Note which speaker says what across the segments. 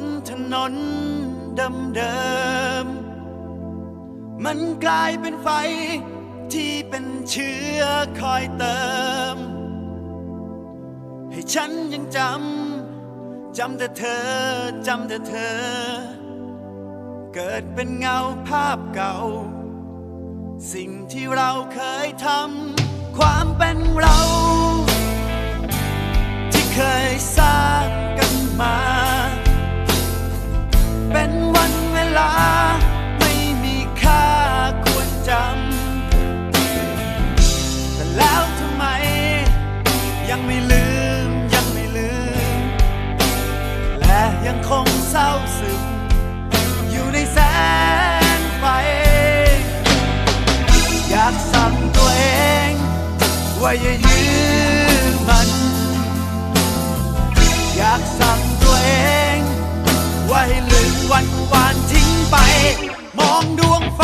Speaker 1: นถนนเดิมๆมันกลายเป็นไฟที่เป็นเชื้อคอยเติม ให้ฉันยังจำ จำแต่เธอ จำแต่เธอ เกิดเป็นเงาภาพเก่า สิ่งที่เราเคยทำความเป็นเรา ว่าอย่ายืมมัน อยากสั่งตัวเอง ว่าให้ลืมวันวานทิ้งไป มองดวงไฟ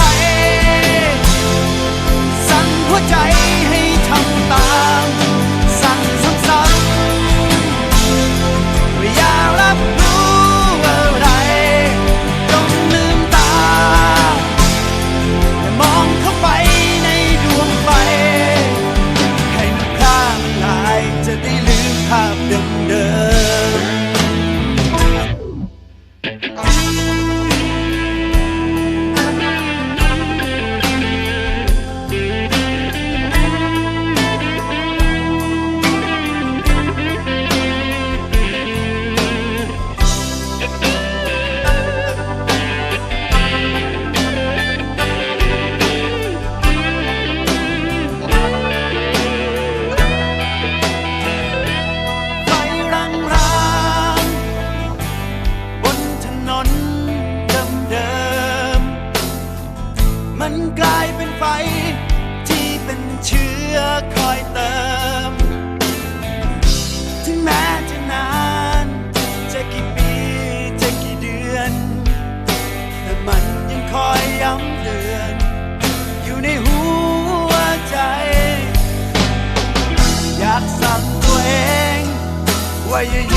Speaker 1: своей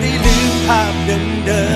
Speaker 1: ได้ลืมภาพเดิม